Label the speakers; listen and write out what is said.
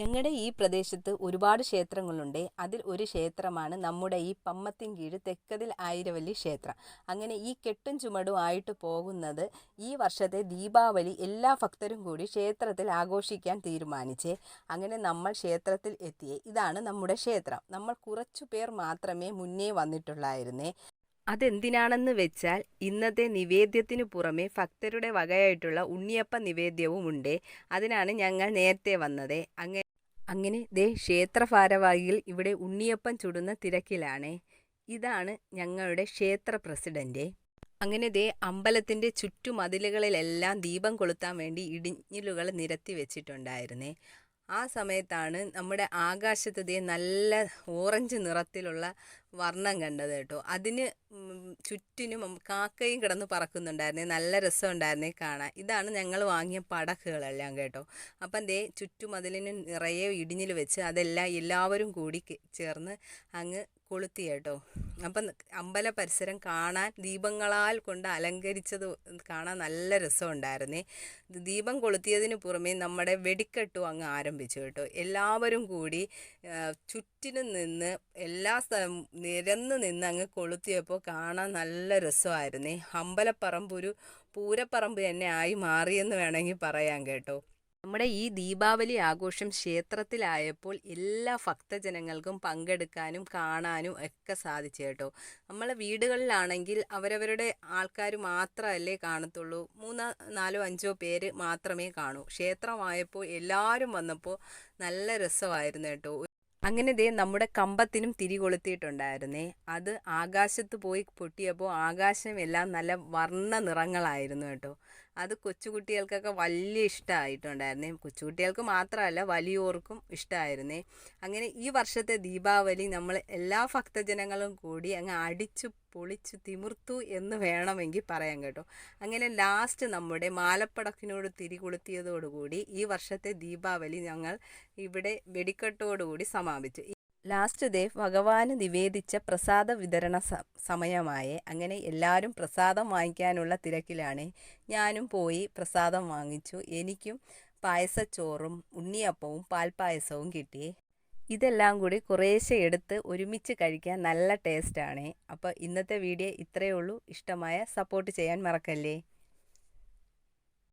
Speaker 1: ഞങ്ങളുടെ ഈ പ്രദേശത്ത് ഒരുപാട് ക്ഷേത്രങ്ങളുണ്ട്. അതിൽ ഒരു ക്ഷേത്രമാണ് നമ്മുടെ ഈ പമ്മത്തിൻകീഴ് തെക്കതിൽ ആയിരവല്ലി ക്ഷേത്രം. അങ്ങനെ ഈ കെട്ടും ചുമടും ആയിട്ട് പോകുന്നത് ഈ വർഷത്തെ ദീപാവലി എല്ലാ ഭക്തരും കൂടി ക്ഷേത്രത്തിൽ ആഘോഷിക്കാൻ തീരുമാനിച്ചേ. അങ്ങനെ നമ്മൾ ക്ഷേത്രത്തിൽ എത്തിയേ. ഇതാണ് നമ്മുടെ ക്ഷേത്രം. നമ്മൾ കുറച്ചു പേർ മാത്രമേ മുന്നേ വന്നിട്ടുള്ളായിരുന്നേ. അതെന്തിനാണെന്ന് വെച്ചാൽ ഇന്നത്തെ നിവേദ്യത്തിനു പുറമെ ഭക്തരുടെ വകയായിട്ടുള്ള ഉണ്ണിയപ്പ നിവേദ്യവും ഉണ്ട്. അതിനാണ് ഞങ്ങൾ നേരത്തെ വന്നത്. അങ്ങനെ അങ്ങനെ ദേ ക്ഷേത്ര ഇവിടെ ഉണ്ണിയപ്പം ചുടുന്ന തിരക്കിലാണ്. ഇതാണ് ഞങ്ങളുടെ ക്ഷേത്ര പ്രസിഡന്റ്. അങ്ങനെ ദേ അമ്പലത്തിന്റെ ചുറ്റുമതിലുകളിലെല്ലാം ദീപം കൊളുത്താൻ വേണ്ടി ഇടിഞ്ഞിലുകൾ നിരത്തി വെച്ചിട്ടുണ്ടായിരുന്നേ. ആ സമയത്താണ് നമ്മുടെ ആകാശത്ത് ദേ നല്ല ഓറഞ്ച് നിറത്തിലുള്ള വർണം കണ്ടത് കേട്ടോ. അതിന് ചുറ്റിനും കാക്കയും കിടന്ന് പറക്കുന്നുണ്ടായിരുന്നേ. നല്ല രസമുണ്ടായിരുന്നേ കാണാൻ. ഇതാണ് ഞങ്ങൾ വാങ്ങിയ പടക്കുകളെല്ലാം കേട്ടോ. അപ്പം ദേ ചുറ്റുമതിലിന് നിറയെ ഇടിഞ്ഞിൽ വെച്ച് അതെല്ലാം എല്ലാവരും കൂടി ചേർന്ന് അങ്ങ് കൊളുത്തി കേട്ടോ. അപ്പം അമ്പല പരിസരം കാണാൻ ദീപങ്ങളാൽ കൊണ്ട് അലങ്കരിച്ചത് കാണാൻ നല്ല രസമുണ്ടായിരുന്നേ. ദീപം കൊളുത്തിയതിന് പുറമേ നമ്മുടെ വെടിക്കെട്ടും അങ്ങ് ആരംഭിച്ചു കേട്ടോ. എല്ലാവരും കൂടി ചുറ്റിനും നിന്ന് എല്ലാ നിരന്ന് നിന്ന് അങ്ങ് കൊളുത്തിയപ്പോൾ കാണാൻ നല്ല രസമായിരുന്നേ. അമ്പലപ്പറമ്പ് ഒരു പൂരപ്പറമ്പ് തന്നെ ആയി മാറിയെന്ന് വേണമെങ്കിൽ പറയാം കേട്ടോ. നമ്മുടെ ഈ ദീപാവലി ആഘോഷം ക്ഷേത്രത്തിലായപ്പോൾ എല്ലാ ഭക്തജനങ്ങൾക്കും പങ്കെടുക്കാനും കാണാനും ഒക്കെ സാധിച്ചു കേട്ടോ. നമ്മളെ വീടുകളിലാണെങ്കിൽ അവരവരുടെ ആൾക്കാർ മാത്രമല്ലേ കാണത്തുള്ളൂ. മൂന്നോ നാലോ അഞ്ചോ പേര് മാത്രമേ കാണൂ. ക്ഷേത്രമായപ്പോൾ എല്ലാവരും വന്നപ്പോൾ നല്ല രസമായിരുന്നു കേട്ടോ. അങ്ങനെ ദേ നമ്മുടെ കമ്പത്തിനും തിരി കൊളുത്തിയിട്ടുണ്ടായിരുന്നേ. അത് ആകാശത്ത് പോയി പൊട്ടിയപ്പോൾ ആകാശം എല്ലാം നല്ല വർണ നിറങ്ങളായിരുന്നു കേട്ടോ. അത് കൊച്ചുകുട്ടികൾക്കൊക്കെ വലിയ ഇഷ്ടമായിട്ടുണ്ടായിരുന്നേ കൊച്ചുകുട്ടികൾക്ക് മാത്രമല്ല വലിയവർക്കും ഇഷ്ടമായിരുന്നേ അങ്ങനെ ഈ വർഷത്തെ ദീപാവലി നമ്മൾ എല്ലാ ഭക്തജനങ്ങളും കൂടി അങ്ങ് അടിച്ചു പൊളിച്ചു തിമിർത്തു എന്ന് വേണമെങ്കിൽ പറയാം കേട്ടോ. അങ്ങനെ ലാസ്റ്റ് നമ്മുടെ മാലപ്പടക്കിനോട് തിരി കൊളുത്തിയതോടുകൂടി ഈ വർഷത്തെ ദീപാവലി ഞങ്ങൾ ഇവിടെ വെടിക്കെട്ടോടുകൂടി സമാപിച്ചു. ലാസ്റ്റ് ഡേ ഭഗവാന് നിവേദിച്ച പ്രസാദ വിതരണ സമയമായേ അങ്ങനെ എല്ലാവരും പ്രസാദം വാങ്ങിക്കാനുള്ള തിരക്കിലാണ്. ഞാനും പോയി പ്രസാദം വാങ്ങിച്ചു. എനിക്കും പായസച്ചോറും ഉണ്ണിയപ്പവും പാൽപ്പായസവും കിട്ടി. ഇതെല്ലാം കൂടി കുറേശ്ശെ എടുത്ത് ഒരുമിച്ച് കഴിക്കാൻ നല്ല ടേസ്റ്റാണ്. അപ്പോൾ ഇന്നത്തെ വീഡിയോ ഇത്രയേ ഉള്ളൂ. ഇഷ്ടമായ സപ്പോർട്ട് ചെയ്യാൻ മറക്കല്ലേ?